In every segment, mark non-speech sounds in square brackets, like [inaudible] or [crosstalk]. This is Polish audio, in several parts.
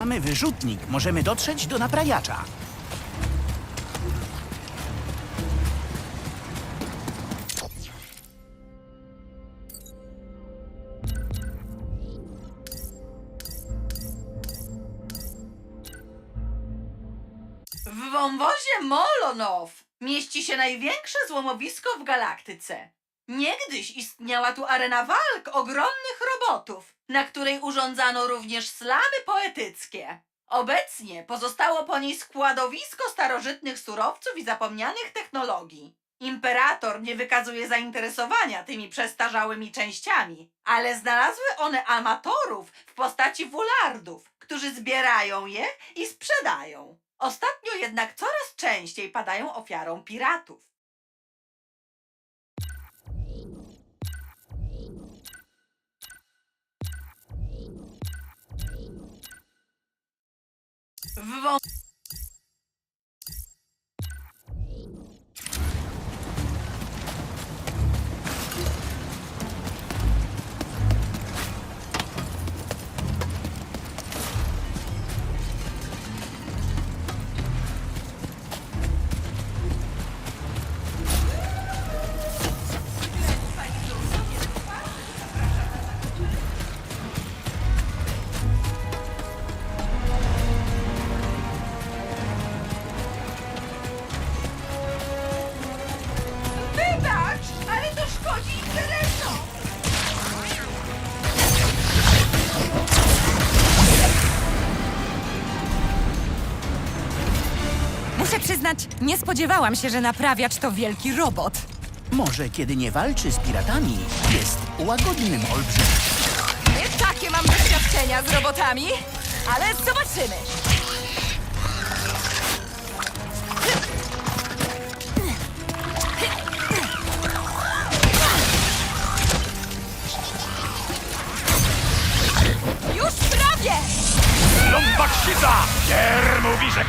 Mamy wyrzutnik, możemy dotrzeć do naprawiacza. W wąwozie Molonow mieści się największe złomowisko w galaktyce. Niegdyś istniała tu arena walk ogromnych na której urządzano również slamy poetyckie. Obecnie pozostało po niej składowisko starożytnych surowców i zapomnianych technologii. Imperator nie wykazuje zainteresowania tymi przestarzałymi częściami, ale znalazły one amatorów w postaci wulardów, którzy zbierają je i sprzedają. Ostatnio jednak coraz częściej padają ofiarą piratów. W Muszę przyznać, nie spodziewałam się, że naprawiacz to wielki robot. Może kiedy nie walczy z piratami, jest łagodnym olbrzymem. Nie takie mam doświadczenia z robotami, ale zobaczymy. Już prawie! Lombaksida! Kier mówi, że...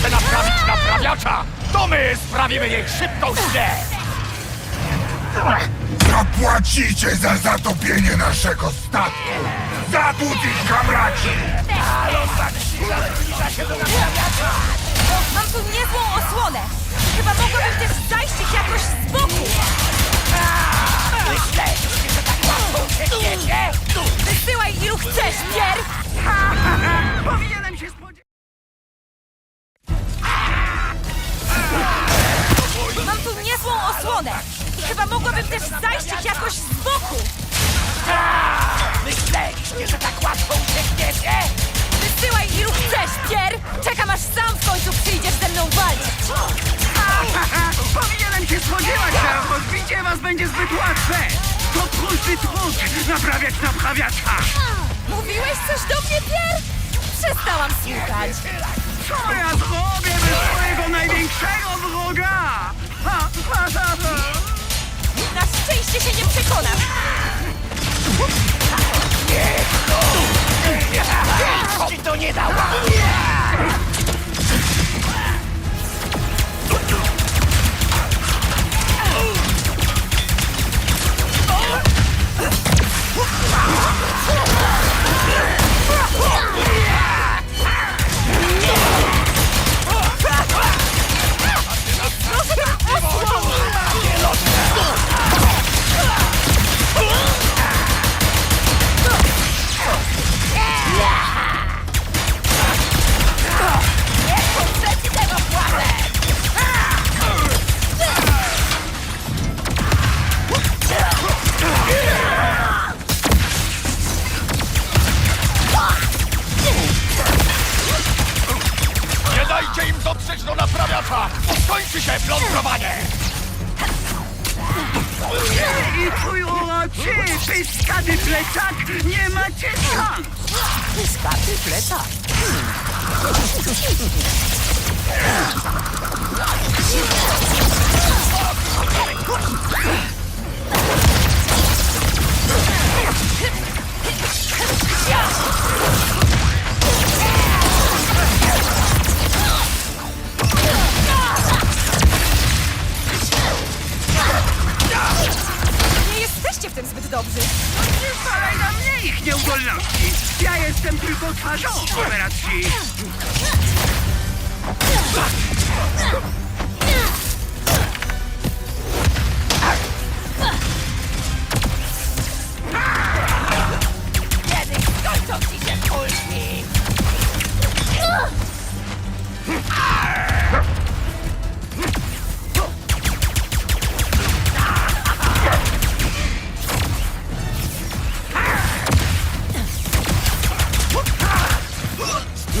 chce naprawić naprawiacza! To my sprawimy jej szybką śmierć! Zapłacicie za zatopienie naszego statku! Zabudzi kamraci! Mam tu niezłą osłonę. Chyba mogłabym też zajść ich jakoś z boku. Wysyłaj ilu chcesz, Pier! Powinienem się spodziewać. Chyba mogłabym też ich jakoś z boku. Myśleliście, że tak łatwo uciekniecie? Wysyłaj ilu chcesz, Pier! Czekam aż sam w końcu przyjdziesz ze mną walczyć. [laughs] Powinienem się spodziewać, że pozbicie was będzie zbyt łatwe! To prosty trud naprawiać naprawiacza! Mówiłeś coś do mnie, Pier? Przestałam słuchać. Co ja zrobię bez swojego największego wroga? Szczęście się nie przekonasz. Ci to nie dała! Dotrzeć do naprawiacza! Skończy się plądrowanie! I twój uroczy, pyskaty plecak, nie macie szans! Skaty plecak. dobrzy. Operacji!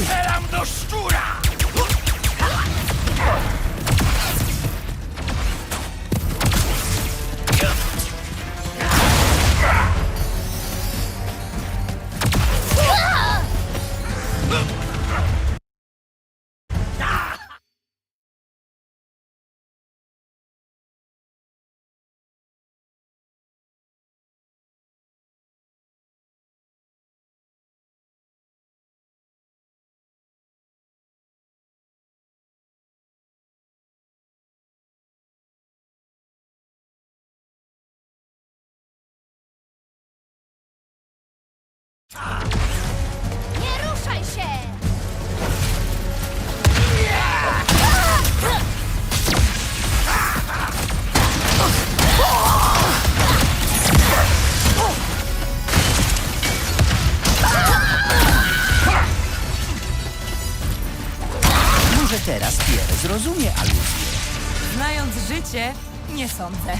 Strzelam do szczura! Nie teraz Pierre zrozumie aluzję. Znając życie, nie sądzę.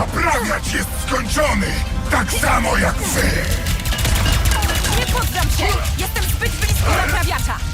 Naprawiać jest skończony! Tak samo jak wy! Nie poddam się! Jestem zbyt blisko naprawiacza!